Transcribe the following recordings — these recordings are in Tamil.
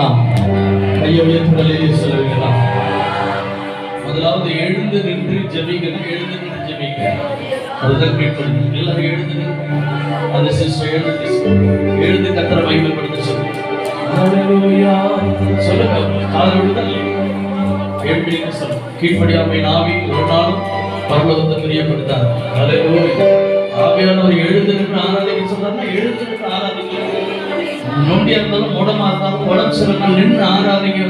இருக்கணும்னா கையை உயர்த்துதலே சொல்லுவீங்களா முதலாவது எழுந்து நின்று ஜெபிங்க எழுந்து நின்று ஜெபிங்க அதுதான் கேட்கணும். எல்லாரும் எழுந்து அந்த சிஸ்டர் எழுந்து. எழுந்து கத்தரை மகிமைப்படுத்த சொல்லுங்க. சொல்லுங்க. காதல் விடுதல் எழுப்பிடுங்க சொல்லுங்க கீழ்ப்படியாமை நாவி ஒரு நாளும் பரலோகத்தை பிரியப்படுத்தார். ஆவியானவர் எழுந்து நின்று ஆராதிக்க சொல்றாருன்னா எழுந்து நின்று ஆராதிக்க நோண்டியா இருந்தாலும் மூடமா இருந்தாலும் உடம்பு சில நின்று ஆறாதீங்க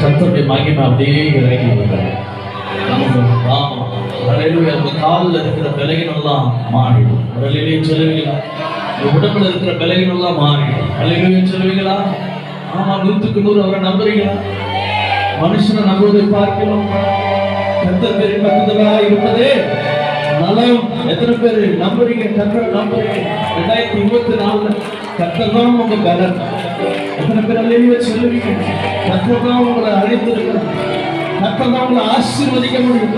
கத்தருடைய மகிமை அப்படியே இறங்கி வந்தாங்க காலில் இருக்கிற விலகினம் எல்லாம் மாறிடும் அலையிலே சொல்லுவீங்களா உடம்புல இருக்கிற விலகினம் எல்லாம் மாறிடும். அலையிலுயா சொல்லுவீங்களா ஆமா நூற்றுக்கு நூறு அவரை நம்புறீங்களா? மனுஷனை நம்புவதை பார்க்கிறோம். கத்தர் பெரிய பக்கத்துல இருப்பதே நலம். எத்தனை பேர் நம்புறீங்க? கத்தர் நம்புறீங்க. ரெண்டாயிரத்தி இருபத்தி நாலுல கத்தர் தான் உங்க பலன் எத்தனை பேர் அல்லையே சொல்லுவீங்க? கத்தர் தான் உங்களை அழைத்திருக்கிறார் கத்தர் தான் உங்களை ஆசீர்வதிக்க முடியும்.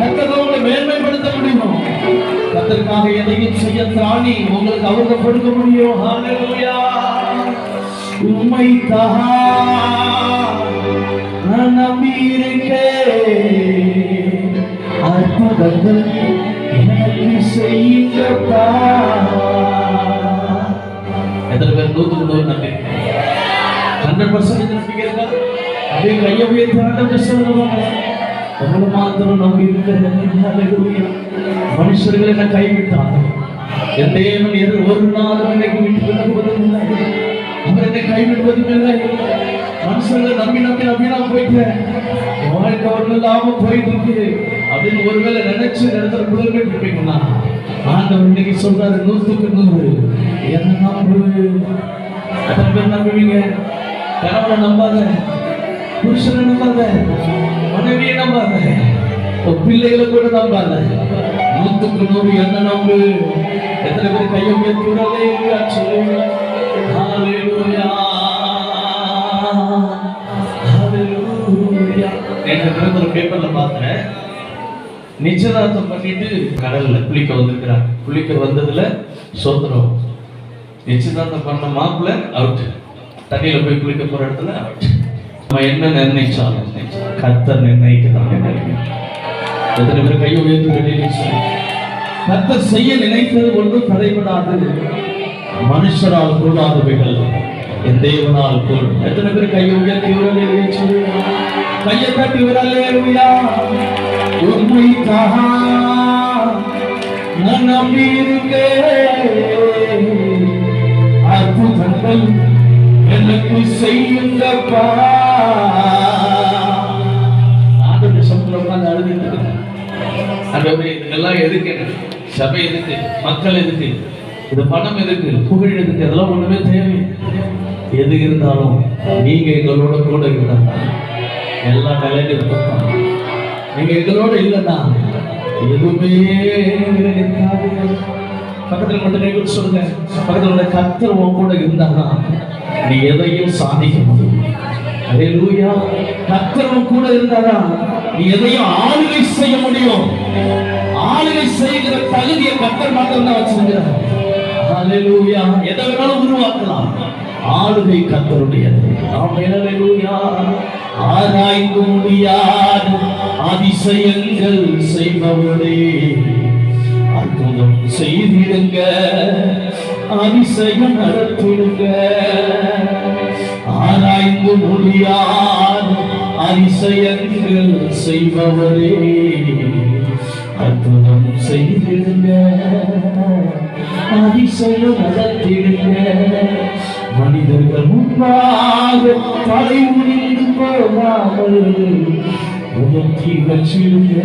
கத்தர் தான் உங்களை மேன்மைப்படுத்த முடியும். கத்தருக்காக எதையும் செய்ய திராணி. உங்களுக்கு அவங்க கொடுக்க முடியும். உண்மை தகா நான் நம்பியிருக்கேன். அற்புதங்கள் எனக்கு செய்யுங்கப்பா எத்தனை பேர் நூற்றுக்கு நூறு நம்பி? ஹண்ட்ரட் பர்சன்ட் நம்பிக்கை இருக்கா அப்படியே கையை உயர்த்தி ஹண்ட்ரட் சொல்லுவாங்க உங்களை மாத்திரம் நம்பி இருக்கிறேன் மனுஷர்கள் என்ன கைவிட்டாங்க என் தேவன் எது ஒரு நாளும் எனக்கு விட்டு விலகுவதில்லை அவர் என்னை கைவிடுவதும் இல்லை. மனுஷங்களை நம்பி நம்பி நம்பி நான் போயிட்டேன் வாழ்க்கை ஒன்றும் இல்லாம போயிட்டு இருக்குது. அப்படின்னு ஒருவேளை நினைச்சு நடத்துற புலம்பிட்டு இருப்பீங்கன்னா ஆண்டவர் இன்னைக்கு சொல்றாரு நூற்றுக்கு நூறு. என்ன எத்தனை பேர் நம்புவீங்க கணவனை நம்பாத புருஷனை நம்பாத மனைவியை நம்பாத பிள்ளைகளை கூட நம்பாத. நூற்றுக்கு நூறு என்ன நம்பு? எத்தனை பேர் கையை உயர்த்துறதே விடாதே சொல்லுங்க நேற்று பேப்பர்ல பார்த்தேன் நிச்சயதார்த்தம் பண்ணிட்டு கடல்ல குளிக்க வந்திருக்கிறாங்க குளிக்க வந்ததுல சோதனம் நிச்சயதார்த்தம் பண்ண மாப்பிள்ள அவுட் தண்ணியில போய் குளிக்க போற இடத்துல அவுட் நம்ம என்ன நிர்ணயிச்சாலும் கத்த நிர்ணயிக்கிறாங்க எத்தனை பேர் கை உயர்ந்து வெளியே சொல்லி செய்ய நினைத்தது ஒன்றும் தடைபடாது. மனுஷரால் கூடாதவைகள் என் தேவனால் கூடும் எத்தனை பேர் கையை உயர்த்தி விரலே கையை தட்டி விரலே உண்மை நான் நம்பியிருக்கேன். அற்புதங்கள் எனக்கு செய்யுங்கப்பா. ஆண்டவர் சமூகத்தில் உட்கார்ந்து அழுதுட்டு இருக்கேன். இதெல்லாம் எதுக்கு சபை எதுக்கு? மக்கள் எதுக்கு? இது பணம் எதுக்கு? புகழ் எதுக்கு? அதெல்லாம் ஒண்ணுமே தேவை எது இருந்தாலும் நீங்க எங்களோட கூட இருந்தா எல்லா நிலையிலும் இருக்கும் நீங்க எங்களோட இல்லைன்னா எதுவுமே பக்கத்துல மட்டும் கைகள் சொல்லுங்க. பக்கத்துல உள்ள கத்தர் உன் கூட இருந்தானா நீ எதையும் சாதிக்க முடியும் அதே லூயா கத்தர் கூட இருந்தானா நீ எதையும் ஆளுகை செய்ய முடியும். ஆளுகை செய்கிற தகுதியை கத்தர் மாத்திரம் தான் வச்சிருக்கிறார். ஹalleluya. எதை வேணாலும் உருவாக்கலாம். ஆளுகை கத்தருடையது ஆமென் ஆராய்ந்து முடியாத. அதிசயங்கள் செய்பவரே அற்புதம் செய்திடுங்க. அதிசயம் நடத்திடுங்க. ஆராய்ந்து முடியாத. அதிசயங்கள் செய்பவரே அற்புதம் செய்திடுங்க. அதிசயம் நடத்திடுங்க. மனிதர்கள் முன்பாக தலை முடிந்து போகாமல் உயர்த்தி வச்சிருங்க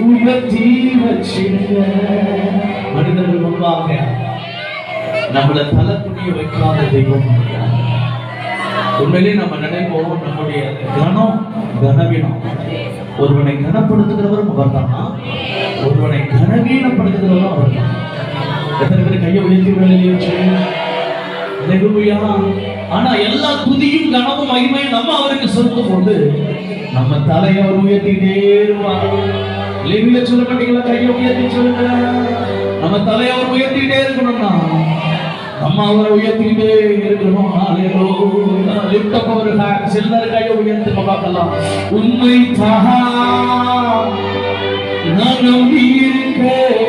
உயர்த்தி வச்சிருங்க மனிதர்கள் முன்பாக நம்மளை தலைக்குடிய வைக்காத தெய்வம் உண்மையிலே நம்ம நினைப்போம் நம்முடைய கனம் கனவீனம். ஒருவனை கனப்படுத்துகிறவரும் அவர்தானா? ஒருவனை கனவீனப்படுத்துகிறவரும் அவர்தான். எத்தனை பேர் கையை உயர்த்தி வச்சு ஆனா எல்லா துதியும் கனமும் மகிமையும் நம்ம அவருக்கு சொல்லும் போது நம்ம தலையை அவர் உயர்த்திட்டே இருப்பார். லிவில சொல்ல மாட்டீங்களா கையை உயர்த்தி சொல்லுங்க. நம்ம தலையை அவர் உயர்த்திட்டே இருக்கணும்னா நம்ம அவரை உயர்த்திட்டே இருக்கணும். ஹalleluya ஒரு up our எல்லாரும் கையை உயர்த்தி பார்க்கலாம். உண்மை தகா நான் நம்பி இருக்கேன்.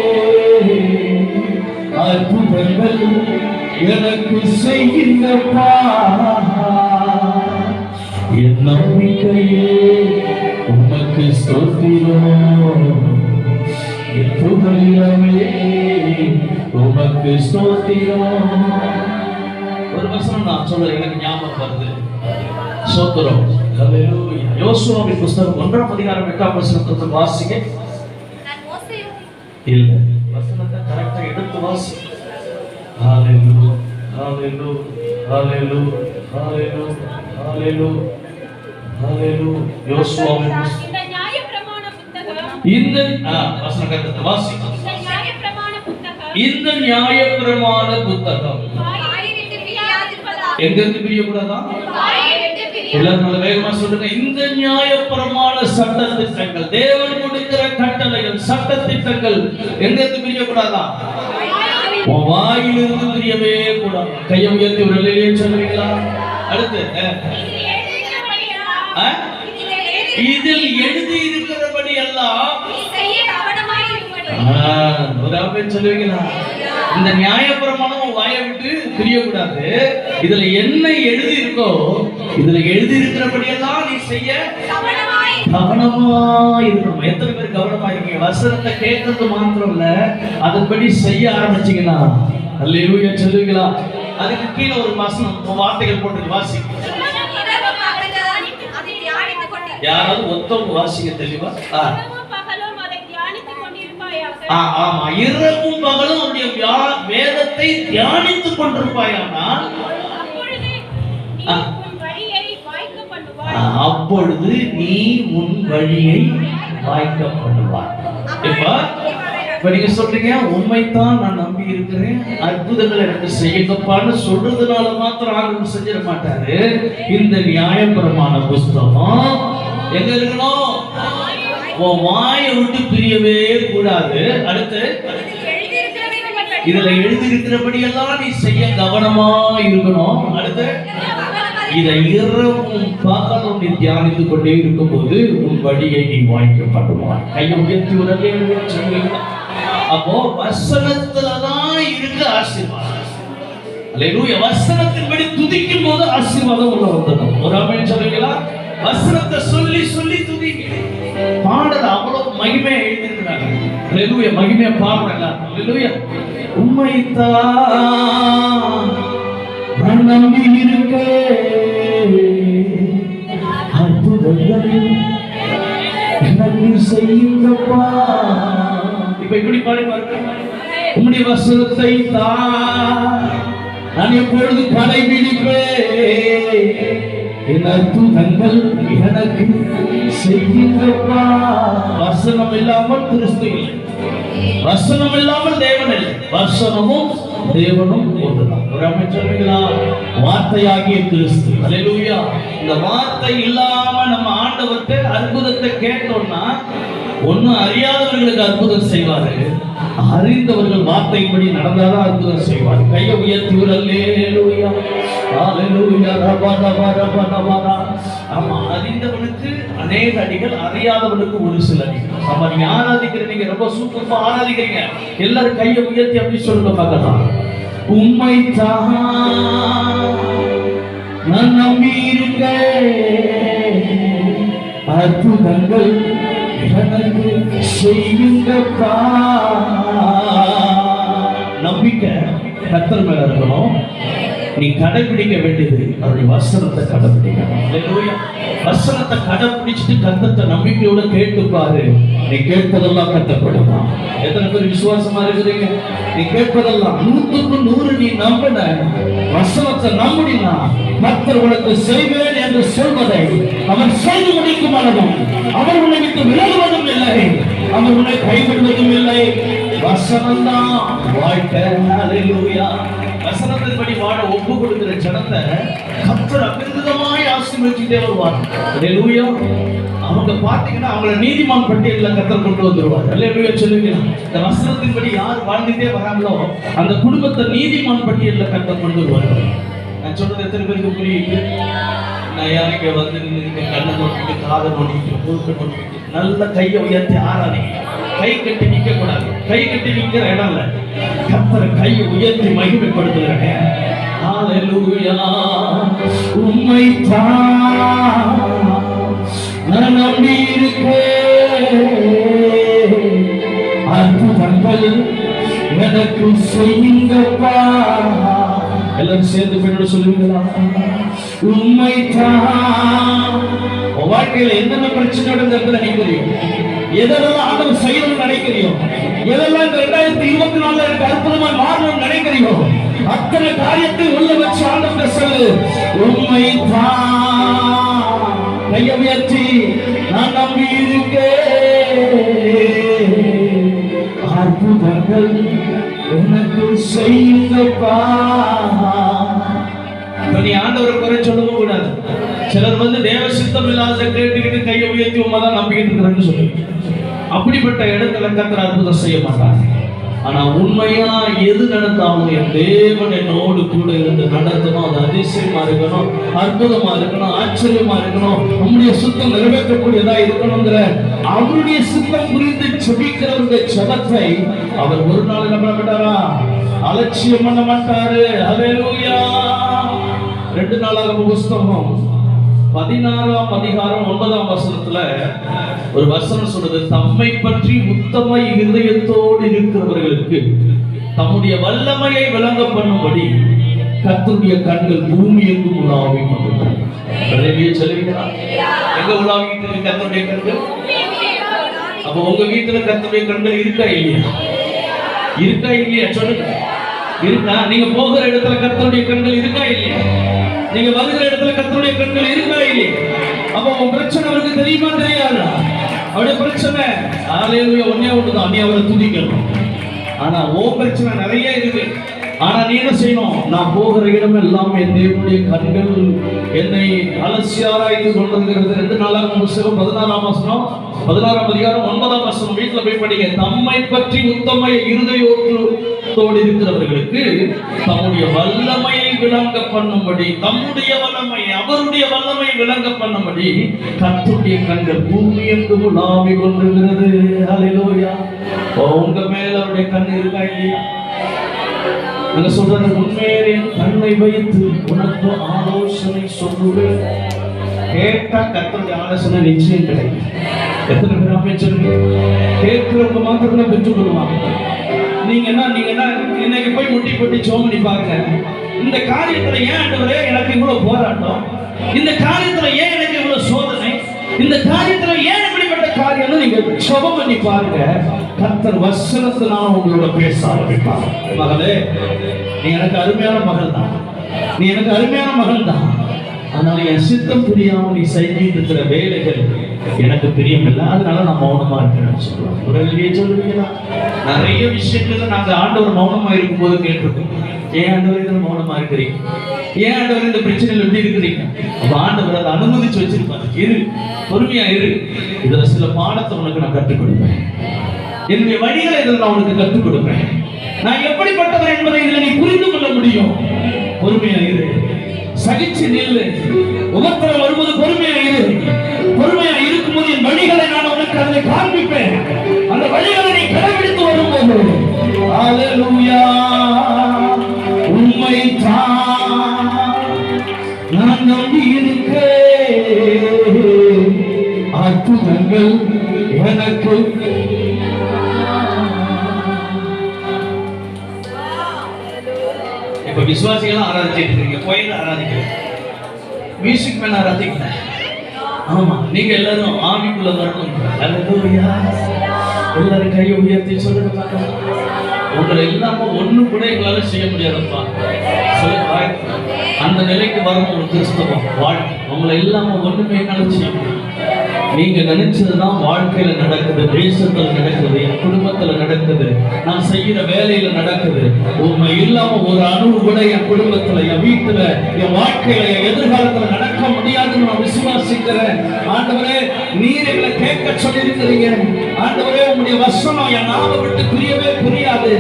அற்புதங்கள் எனக்கு செய்கின்றப்பா என் நம்பிக்கையே உமக்கு ஸ்தோத்திரம். என் புகழிலமே உமக்கு ஸ்தோத்திரம். ஒரு வசனம் நான் சொல்ல எனக்கு ஞாபகம் வருது. சோத்திரம் யோசுவாவின் புஸ்தகம் ஒன்றாம் அதிகாரம் எட்டாம் வசனத்தை மோசேயோடு இல்ல. வசனத்தை கரெக்டா எடுத்து வாசி ஹalleluya ஹalleluya ஹalleluya ஹalleluya யோசுவாவின் புஸ்தகம். இந்த நியாயப்பிரமாண புத்தகம். இந்த இந்த இந்த நியாயப்பிரமாண புத்தகம். எங்க இருந்து பிரியக்கூடாதா எல்லாரும் வேகமா சொல்லுங்க. இந்த நியாயப்பிரமாண சட்ட திட்டங்கள் தேவன் கொடுக்கிற கட்டளைகள் சட்ட திட்டங்கள் எங்க இருந்து பிரியக்கூடாதா உன் வாயிலிருந்து பிரியவே கூடாது. கையை உயர்த்தி நிலையிலே சொல்லுவீங்களா? அடுத்து? இதில் எழுதி இருக்கிறபடி எல்லாம் சொல்லுவீங்களா? இந்த நியாயப்பிரமாணம் வாயை விட்டு பிரியக்கூடாது. இதுல என்ன எழுதி இருக்கோ இதுல எழுதி இருக்கிறபடி எல்லாம் நீ செய்ய கவனமா இருக்கணும். எத்தனை வசனத்தை கேட்கறது மாத்திரம் இல்ல அதன்படி செய்ய ஆரம்பிச்சீங்கன்னா அல்லேலூயா சொல்லுவீங்களா? அதுக்கு கீழே ஒரு வசனம் வார்த்தைகள் போட்டு வாசி யாராவது ஒத்தவங்க வாசிக்க தெளிவா? ஆமா. இரவும் பகலும் உன்னுடைய வேதத்தை தியானித்துக் கொண்டிருப்பாயானால் அப்பொழுது நீ உன் வழியை வாய்க்க பண்ணுவாய். இப்போ இப்போ நீங்க சொல்றீங்க உண்மைத்தான் நான் நம்பி இருக்கிறேன் அற்புதங்கள் எனக்கு செய்யப்பான்னு சொல்றதுனால மாத்திரம் ஆகும் செஞ்சிட மாட்டாரு. இந்த நியாயபிரமான புஸ்தகம். எங்க இருக்கணும்? உன் வாயை விட்டு பிரியவே கூடாது. அடுத்து இதுல எழுதி இருக்கிறபடி எல்லாம் நீ செய்ய கவனமா இருக்கணும். அடுத்து இதை இரவும் பகலும் நீ தியானித்துக் கொண்டே இருக்கும்போது உன் வழியை நீ வாய்க்கப்படுவாய் கையை உயர்த்தி உடனே அப்போ வசனத்துலதான் இருக்கு ஆசீர்வாதம். அல்லேலூயா வசனத்தின்படி துதிக்கும் போது ஆசீர்வாதம் உள்ள வந்துடும். ஒரு அமேன் சொல்லுவீங்களா வசனத்தை சொல்லி சொல்லி துதிங்க. பாடல் அவ்வளவு மகிமையை எழுதிருக்கிறாங்க அல்லேலூயா மகிமையை பாடுறாங்க. அல்லேலூயா உண்மைத்தான் நான் நம்பி இருக்கேன் அற்புதங்கள் எனக்கு செய்யுங்கப்பா. இப்ப இப்படி பாருங்க உம்முடைய வசனத்தை தான் நான் எப்பொழுது கடைபிடிப்பேன்? என் அற்புதங்கள் எனக்கு செய்யுங்கப்பா. வசனம் இல்லாமல் கிறிஸ்து இல்லை. வசனம் இல்லாமல் தேவன் இல்லை. வசனமும் தேவனும் ஒன்றுதான். ஒரு அமைச்சர் சொல்லுங்களா வார்த்தையாகிய கிறிஸ்து. அல்லேலூயா இந்த வார்த்தை இல்லாம நம்ம ஆண்டவர்கிட்ட அற்புதத்தை கேட்டோம்னா ஒண்ணும் அறியாதவர்களுக்கு அற்புதம் செய்வாரு அறிந்தவர்கள் வார்த்தையின்படி நடந்தாதான் அற்புதம் செய்வார். கையை உயர்த்தி ஒரு அல்லேலூயா அல்லேலூயா ரபா ரபா ரபா ரபா ரபா. ஆமா அறிந்தவனுக்கு அநேக அடிகள் அறியாதவனுக்கு ஒரு சில அடிகள். ஆமா நீங்க ஆராதிக்கிற நீங்க ரொம்ப சூப்பரா ஆராதிக்கிறீங்க. எல்லாரும் கையை உயர்த்தி அப்படி சொல்லுங்க பார்க்கலாம். உம்மை தான் நம்பி அற்புதங்கள் எனக்கு செய்யுங்கப்பா நம்பிக்கை. கத்தர் மேல இருக்கணும். நீ கடைபிடிக்க வேண்டியது அவருடைய வசனத்தை கடைபிடிக்க வசனத்தை கடைபிடிச்சிட்டு கத்தத்தை நம்பிக்கையோட கேட்டு பாரு. நீ கேட்பதெல்லாம் கத்தப்படுமா எத்தனை பேர் விசுவாசமா இருக்கிறீங்க? நீ கேட்பதெல்லாம் நூத்துக்கு நூறு நீ நம்பின. வசனத்தை நம்பினா கர்த்தர் உனக்கு செய்வேன் என்று சொல்வதை அவன் செய்து முடிக்கும் அளவும். அவர் உன்னை விட்டு விலகுவதும் இல்லை. அவர் உன்னை கைவிடுவதும் இல்லை. வசனம் தான் வாழ்க்கை வசனத்தின்படி வாழ ஒப்பு கொடுக்கிற ஜனத்தை கத்தர் அபிர்தமாய் ஆசீர்வதிச்சுட்டே வருவார். ஹalleluya. அவங்க பாத்தீங்கன்னா அவங்கள நீதிமான் பட்டியலில் கத்தர் கொண்டு வந்துருவார். ஹalleluya சொல்லுங்க. இந்த வசனத்தின்படி யார் வாழ்ந்துட்டே வராங்களோ அந்த குடும்பத்தை நீதிமான் பட்டியலில் கத்தர் கொண்டு வருவார். நான் சொல்றது எத்தனை பேருக்கு புரியுது? நான் யாருக்கு வந்து நின்று கண்ணை நோட்டிட்டு காதை நோட்டிட்டு மூக்க நோட்டிட்டு நல்ல கையை உயர்த்தி ஆராதிக்கிறேன். கை கட்டி நிக்க கூடாது கை கட்டி நிக்கிற இடம் இல்ல. கத்தரை கையை உயர்த்தி மகிமைப்படுத்துகிறேன் ஹalleluya நான் நம்பி இருக்கேன் அற்புதங்கள் எனக்கு செய்யுங்கப்பா. எல்லாரும் சேர்ந்து பெண்ணோட சொல்லுவீங்களா? உண்மைதான் வாழ்க்கையில என்னென்ன பிரச்சனை நடந்தது நினைக்கிறியோ எதெல்லாம் ஆண்டவர் செய்யணும்னு நினைக்கிறியோ எதெல்லாம் இந்த ரெண்டாயிரத்தி இருபத்தி நாலுல எனக்கு அற்புதமா மாறணும்னு நினைக்கிறியோ அத்தனை காரியத்தை உள்ள வச்சு ஆண்டவர் சொல்லு உண்மை கைய முயற்சி நான் நம்பி இருக்கேன் அற்புதங்கள் எனக்கு செய்யுங்கப்பா நீ ஆண்டவரை குறை சொல்லவும் கூடாது. சிலர் வந்து தேவ சித்தம் இல்லாத கேட்டுக்கிட்டு கையை உயர்த்தி உமா தான் நம்பிக்கிட்டு இருக்கிறேன்னு சொல்லுவீங்க அப்படிப்பட்ட இடத்துல கத்திர அற்புதம் செய்ய மாட்டாங்க ஆனா உண்மையா எது நடந்தாலும் என் தேவன் என்னோடு கூட இருந்து நடத்தணும் அது அதிசயமா இருக்கணும் அற்புதமா இருக்கணும் ஆச்சரியமா இருக்கணும். நம்முடைய சுத்தம் நிறைவேற்றக்கூடியதா இருக்கணுங்கிற அவருடைய சுத்தம் புரிந்து செபிக்கிறவருடைய ஜபத்தை அவர் ஒரு நாள் என்ன பண்ண மாட்டாரா? அலட்சியம் பண்ண மாட்டாரு. ஹalleluya ரெண்டு நாளாக புஸ்தகம் பதினாறாம் அதிகாரம் ஒன்பதாம் வசனத்துல ஒரு வசனம் சொல்றது தம்மை பற்றி உத்தம இருதயத்தோடு இருக்கிறவர்களுக்கு தம்முடைய வல்லமையை விளங்க பண்ணும்படி கத்துடைய கண்கள் பூமி எங்கும் உலாவி கொண்டிருக்கிறது. எங்க உலாவிட்டு இருக்கு கண்கள்? அப்ப உங்க வீட்டுல கர்த்தருடைய கண்கள் இருக்கா இல்லையா? இருக்கா இல்லையா? சொல்லுங்க. இருக்கா? நீங்க போகிற இடத்துல கத்தனுடைய கண்கள் இருக்கா இல்லையா? நீங்க வருகிற இடத்துல கத்தனுடைய கண்கள் இருக்கா இல்லையா? அப்ப உங்க பிரச்சனை அவருக்கு தெரியுமா தெரியாதா? அவருடைய பிரச்சனை ஆலையில ஒன்னே ஒண்ணுதான். நீ அவரை துதிக்கணும் ஆனா ஓ பிரச்சனை நிறைய இருக்கு. ஆனா நீ என்ன செய்யணும். நான் போகிற இடம் எல்லாம் என் தேவனுடைய கண்கள் என்னை அலசி ஆராய்ந்து கொண்டிருக்கிறது. ரெண்டு நாளாக புஸ்தகம் பதினாறாம் வசனம் பதினாறாம் அதிகாரம் ஒன்பதாம் வசனம் வீட்டுல போய் படிங்க. தம்மை பற்றி உத்தம இருதயோட்டத்தோடு இருக்கிறவர்களுக்கு தம்முடைய வல்லமையை விளங்க பண்ணும்படி தம்முடைய வல்லமை அவருடைய வல்லமை விளங்க பண்ணும்படி கத்துடைய கண்கள் பூமி என்று உலாவி கொண்டிருக்கிறது. ஹalleluya உங்க மேல அவருடைய கண் இருக்கா இல்லையா? நீங்க சொல்றது உண்மையிலே என் கண்ணை வைத்து உனக்கு ஆலோசனை சொல்லுவேன் கேட்டா கத்தனுடைய ஆலோசனை நிச்சயம் கிடைக்கும். எத்தனை பேர் அமைச்சருங்க கேட்கிறவங்க மாத்திரம் தான் பெற்றுக் கொள்வாங்க நீங்க என்ன நீங்க என்ன இன்னைக்கு போய் முட்டி போட்டி சோமனி பாருங்க. இந்த காரியத்துல ஏன் ஆண்டவரே எனக்கு இவ்வளவு போராட்டம்? இந்த காரியத்துல ஏன் எனக்கு இவ்வளவு சோதனை? இந்த காரியத்துல ஏன் இப்படிப்பட்ட நீங்க ஜெபம் பண்ணி பாருங்க. கர்த்தர் வசனத்தினால உங்களோட பேச ஆரம்பிப்பார். மகளே நீ எனக்கு அருமையான மகள் தான் நீ எனக்கு அருமையான மகள் தான் ஆனால் என் சித்தம் புரியாம நீ செஞ்சுட்டு இருக்கிற வேலைகள் எனக்கு பிரியமில்லை. அதனால நான் மௌனமா இருக்கிறேன்னு சொல்லுவேன் குரலிலேயே சொல்லுவீங்களா? நிறைய விஷயங்கள்ல நாங்க ஆண்டவர் மௌனமா இருக்கும்போது கேட்டிருக்கோம். ஏன் ஆண்டவர் இதுல மௌனமா இருக்கிறீங்க? ஏன் ஆண்டவர் இந்த பிரச்சனையில எப்படி இருக்கிறீங்க? அப்ப ஆண்டவர் அதை அனுமதிச்சு வச்சிருப்பாரு. இரு பொறுமையா இரு. இதுல சில பாடத்தை உனக்கு நான் கற்றுக் கொடுப்பேன். என்னுடைய வழிகளை இதில் நான் உனக்கு கற்றுக் கொடுப்பேன். நான் எப்படிப்பட்டவர் என்பதை இதில் நீ புரிந்து கொள்ள முடியும். பொறுமையா இரு. சகிச்சு நில்லு. உபத்திரம் வரும்போது பொறுமையா இரு. பொறுமையா இருக்கும்போது என் வழிகளை நான் உனக்கு அதை காண்பிப்பேன். அந்த வழிகளை நீ கடைபிடித்து வரும்போது. ஹalleluya. உண்மை நான் நம்பி இருக்கேன் அற்புதங்கள் எனக்கு இப்ப விசுவாசிகளாம் ஆராதிச்சிட்டு இருக்கீங்க கோயில் ஆராதிக்கல மியூசிக் மேன் ஆராதிக்கல ஆமா நீங்க எல்லாரும் ஆவிக்குள்ள வரணும் எல்லாரும் கையை உயர்த்தி சொல்லுங்க பார்க்கலாம். உங்களை இல்லாம ஒண்ணு கூட எங்களால செய்ய முடியாதப்பா. சொல்லுங்க வாய். அந்த நிலைக்கு வரணும் ஒரு கிறிஸ்தவம். வாழ்க்கை உங்களை இல்லாம ஒண்ணுமே நினைச்சு. நீங்க நினைச்சதுதான் வாழ்க்கையில நடக்குது தேசத்துல நடக்குது என் குடும்பத்துல நடக்குது நான் செய்யற வேலையில நடக்குது. உண்மை இல்லாம ஒரு அணு கூட என் குடும்பத்துல என் வீட்டுல என் வாழ்க்கையில என் எதிர்காலத்துல நடக்க முடியாது. நான் விசுவாசிக்கிறேன் ஆண்டவரே நீர் எங்களை கேட்க சொல்லியிருக்கிறீங்க. ஆண்டவரே உங்களுடைய வசனம் என் நாம விட்டு பிரியவே புரியாது.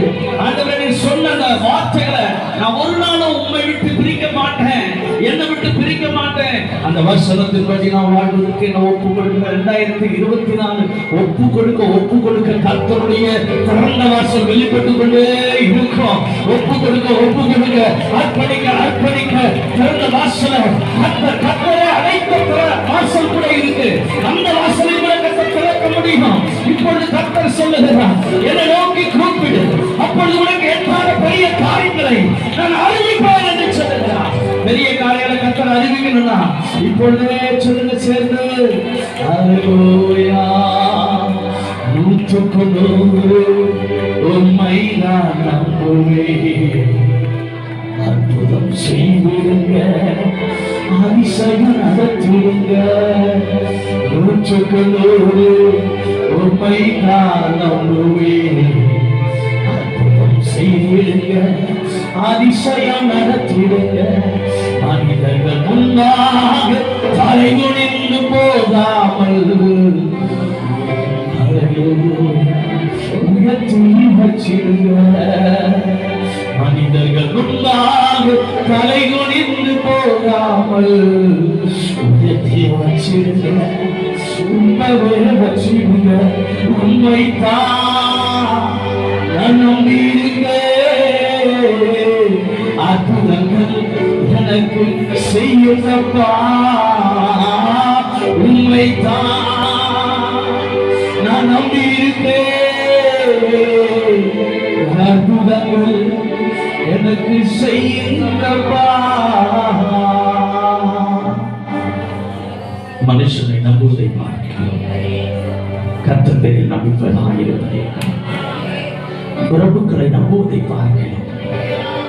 ஆண்டவரே நீ சொன்ன அந்த வார்த்தைகளை நான் ஒரு நாளும் உண்மை விட்டு பிரிக்க மாட்டேன். என்னை விட்டு பிரிக்க மாட்டேன். அந்த வசனத்தின்படி நான் வாழ்வதற்கு நான் ஒப்பு கொடுக்க ரெண்டாயிரத்தி இருபத்தி நாலு ஒப்பு கொடுக்க ஒப்பு கொடுக்க கத்தருடைய திறந்த வாசல் வெளிப்பட்டு கொண்டே இருக்கும். ஒப்பு கொடுக்க ஒப்பு கொடுக்க அர்ப்பணிக்க அர்ப்பணிக்க திறந்த வாசல கர்த்தர் கர்த்தரே அழைத்த திற- வாசல் கூட இருக்கு. அந்த வாசலை கூட கர்த்தர் திறக்க முடியும்? இப்பொழுது கர்த்தர் சொல்லுகிறார் என்னை நோக்கி கூப்பிடு. அப்பொழுது உனக்கு எட்டாத பெரிய காரியங்களை நான் அறிவிப்பேன் என்று சொல்லுகிறார். பெரிய காரியங்களை கர்த்தர் அறிவிக்கணும்னா இப்பொழுதே சொல்லுங்க சேர்ந்து அல்லேலூயா நூற்றுக்கு நூறு உண்மை நான் நம்புவேன். செய்திருங்க அதிசயம் நடத்திருங்க நூற்றுக்கு உண்மை நான் நம்புவேன் செய்திருங்க அதிசயம் நடத்திடுங்க மனிதர்கள் முன்னாக தலைமுடிந்து போகாமல் உயர்த்தி வச்சிருங்க உண்மையை வச்சிடுங்க உண்மை நான் நம்பியிருங்க அற்புதங்கள் எனக்கு செய்யப்பா உண்மை தான் நான் நம்பியிருக்கேன் அற்புதங்கள் எனக்கு செய்யுங்கப்பா மனுஷனை நம்புவதை பார்க்கிறோம் கத்தத்தை நம்பிப்பதாக உறவுகளை நம்புவதை பாருங்கள்.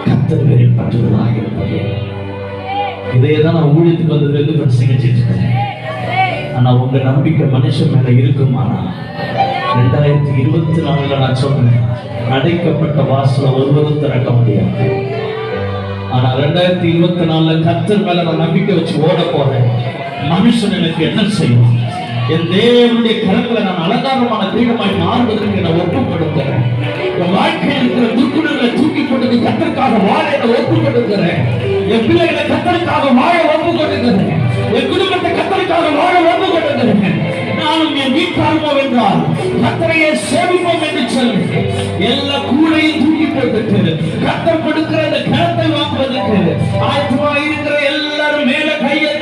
கத்தர் பேரில் பற்றுவதாக இருப்பதே. இதையே தான் நான் ஊழியத்துக்கு வந்ததுலேருந்து பிரசங்கிச்சிட்டு இருக்கேன் ஆனால் உங்கள் நம்பிக்கை மனுஷன் மேலே இருக்குமானா ரெண்டாயிரத்தி இருபத்தி நாலில் நான் சொன்னேன் அடைக்கப்பட்ட வாசல ஒருவரும் திறக்க முடியாது. ஆனால் ரெண்டாயிரத்தி இருபத்தி நாலில் கத்தர் மேலே நான் நம்பிக்கை வச்சு ஓட போகிறேன் மனுஷன் எனக்கு என்ன செய்யும் என் தேவனுடைய கரங்களை நான் அலங்காரமான கிரீடமாய் மாறுவதற்கு நான் ஒப்பு என் வாழ்க்கையில் இருக்கிற துக்குடுகளை தூக்கி கொண்டு கத்தற்காக வாழ என ஒப்பு என் பிள்ளைகளை கத்தற்காக வாழ ஒப்பு என் குடும்பத்தை கத்தற்காக வாழ ஒப்பு நானும் என் வீட்டாருமோ என்றால் கத்தரையை சேமிப்போம் என்று சொல்லி எல்லா கூடையும் தூக்கி போட்டு கத்தம் கொடுக்கிற அந்த கரத்தை வாங்குவதற்கு ஆயத்தமா இருக்கிற எல்லாரும் மேல கையை